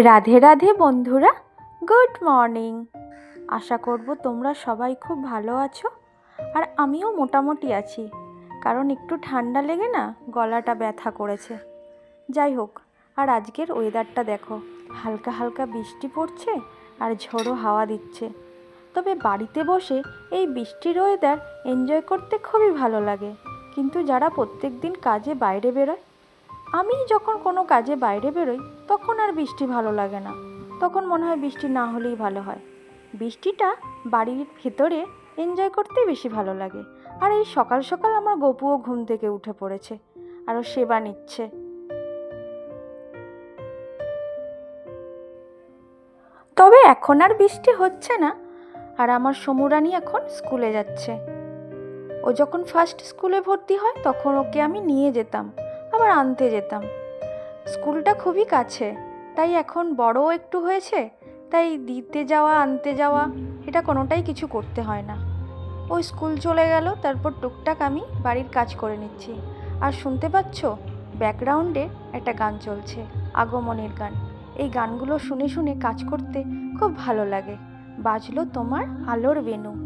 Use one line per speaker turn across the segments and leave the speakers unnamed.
রাধে রাধে বন্ধুরা, good morning. আশা করব তোমরা সবাই খুব ভালো আছো আর আমিও মোটামুটি আছি, কারণ একটু ঠান্ডা লেগে না গলাটা ব্যথা করেছে। যাই হোক, আর আজকের ওয়েদারটা দেখো, হালকা হালকা বৃষ্টি পড়ছে আর ঝোড়ো হাওয়া দিচ্ছে। তবে বাড়িতে বসে এই বৃষ্টির ওয়েদার এনজয় করতে খুবই ভালো লাগে। কিন্তু যারা প্রত্যেক দিন কাজে বাইরে বেরোয় আমি যখন কোনো কাজে বাইরে বেরোই, তখন আর বৃষ্টি ভালো লাগে না। তখন মনে হয় বৃষ্টি না হলেই ভালো হয়। বৃষ্টিটা বাড়ির ভেতরে এনজয় করতেই বেশি ভালো লাগে। আর এই সকাল সকাল আমার গপুও ঘুম থেকে উঠে পড়েছে আর ও সেবা নিচ্ছে। তবে এখন আর বৃষ্টি হচ্ছে না, আর আমার সমুরানি এখন স্কুলে যাচ্ছে। ও যখন ফার্স্ট স্কুলে ভর্তি হয়, তখন ওকে আমি নিয়ে যেতাম। আবার আনতে যেতাম। স্কুলটা খুবই কাছে, তাই এখন বড়ও একটু হয়েছে, তাই দিতে যাওয়া, আনতে যাওয়া, এটা কোনোটাই কিছু করতে হয় না। ওই স্কুল চলে গেল, তারপর টুকটাক আমি বাড়ির কাজ করে নিচ্ছি। আর শুনতে পাচ্ছ? ব্যাকগ্রাউন্ডে একটা গান চলছে, আগমনের গান। এই গানগুলো শুনে শুনে কাজ করতে খুব ভালো লাগে। বাজলো তোমার আলোর বেনু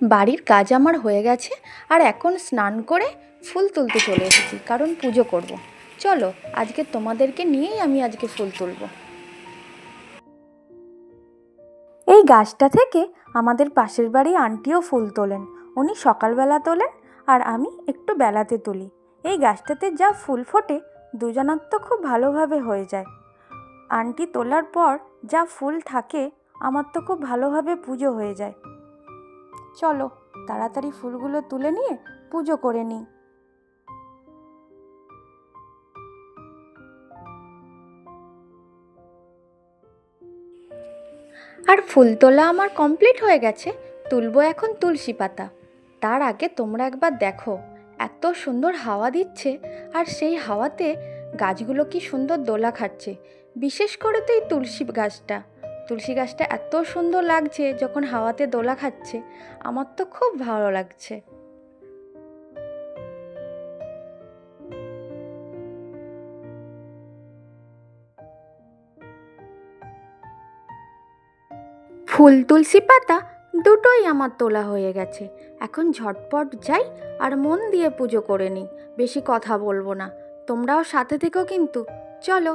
বাড়ির কাজ আমার হয়ে গেছে আর এখন স্নান করে ফুল তুলতে চলে এসেছি, কারণ পুজো করব। চলো, আজকে তোমাদেরকে নিয়েই আমি আজকে ফুল তুলব। এই গাছটা থেকে আমাদের পাশের বাড়ি আন্টিও ফুল তোলেন। উনি সকালবেলা তোলেন আর আমি একটু বেলাতে তুলি। এই গাছটাতে যা ফুল ফোটে, দুজনার তো খুব ভালোভাবে হয়ে যায়। আন্টি তোলার পর যা ফুল থাকে, আমার তো খুব ভালোভাবে পুজো হয়ে যায়। চলো, তাড়াতাড়ি ফুলগুলো তুলে নিয়ে পুজো করে নিই। আর ফুল তোলা আমার কমপ্লিট হয়ে গেছে, তুলবো এখন তুলসী পাতা। তার আগে তোমরা একবার দেখো, এত সুন্দর হাওয়া দিচ্ছে, আর সেই হাওয়াতে গাছগুলো কি সুন্দর দোলা খাচ্ছে বিশেষ করে তো এই তুলসী গাছটা। তুলসী গাছটা এত সুন্দর লাগছে যখন হাওয়াতে দোলা খাচ্ছে, আমার তো খুব ভালো লাগছে। ফুল তুলসী পাতা দুটোই আমার তোলা হয়ে গেছে। এখন ঝটপট যাই আর মন দিয়ে পুজো করে নিই, বেশি কথা বলব না। তোমরাও সাথে থেকো কিন্তু, চলো।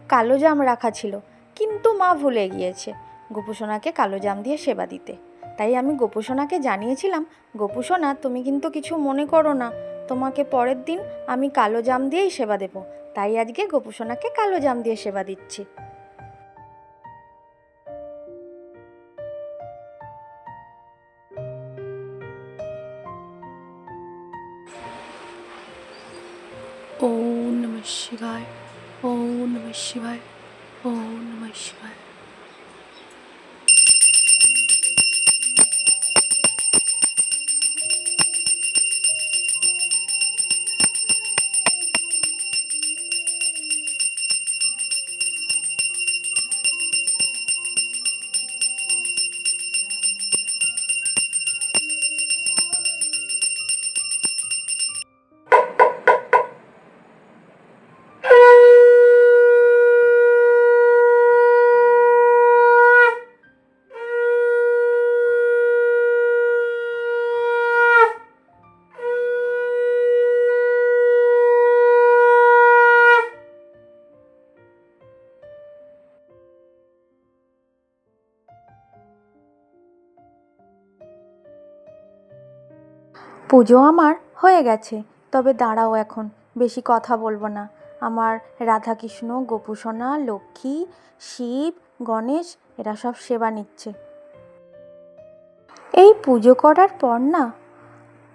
কালো জাম রাখা ছিল, কিন্তু মা ভুলে গিয়েছে গোপুসোনাকে কালো জাম দিয়ে সেবা দিতে। তাই আমি গোপুসোনাকে জানিয়েছিলাম, গোপুসোনা, তুমি কিন্তু কিছু মনে করো না। তোমাকে পরের দিন আমি কালো জাম দিয়েই সেবা দেব। তাই আজকে গোপুসোনাকে কালো জাম দিয়ে সেবা দিচ্ছি।
ও Shivaya 哦，那么喜欢，哦，那么喜欢。
পুজো আমার হয়ে গেছে। তবে দাঁড়াও এখন, বেশি কথা বলব না। আমার রাধাকৃষ্ণ, গোপুসোনা, লক্ষ্মী, শিব, গণেশ, এরা সব সেবা নিচ্ছে। এই পুজো করার পর না,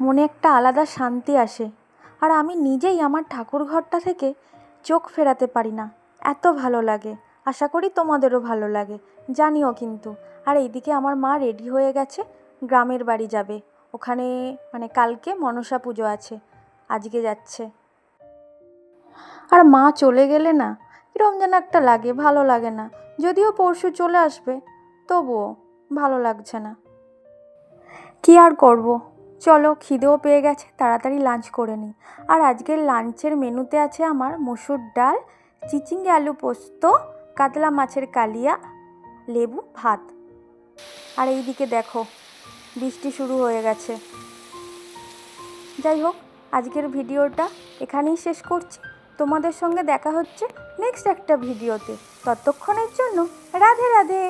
মনে একটা আলাদা শান্তি আসে। আর আমি নিজেই আমার ঠাকুর ঘরটা থেকে চোখ ফেরাতে পারি না। এত ভালো লাগে। আশা করি তোমাদেরও ভালো লাগে। জানিও কিন্তু। আর এইদিকে আমার মা রেডি হয়ে গেছে, গ্রামের বাড়ি যাবে। ওখানে মানে কালকে মনসা পুজো আছে, আজকে যাচ্ছে। আর মা চলে গেলে না কিরম যেন একটা লাগে, ভালো লাগে না। যদিও পরশু চলে আসবে, তবুও ভালো লাগছে না। কি আর করব? চলো, খিদেও পেয়ে গেছে, তাড়াতাড়ি লাঞ্চ করে নিই আর আজকের লাঞ্চের মেনুতে আছে আমার মসুর ডাল, চিচিঙ্গে আলু পোস্ত, কাতলা মাছের কালিয়া, লেবু, ভাত। আর এইদিকে দেখো বৃষ্টি শুরু হয়ে গেছে। যাই হোক, আজকের ভিডিওটা এখানেই শেষ করছি। তোমাদের সঙ্গে দেখা হচ্ছে নেক্সট একটা ভিডিওতে। ততক্ষণের জন্য রাধে রাধে।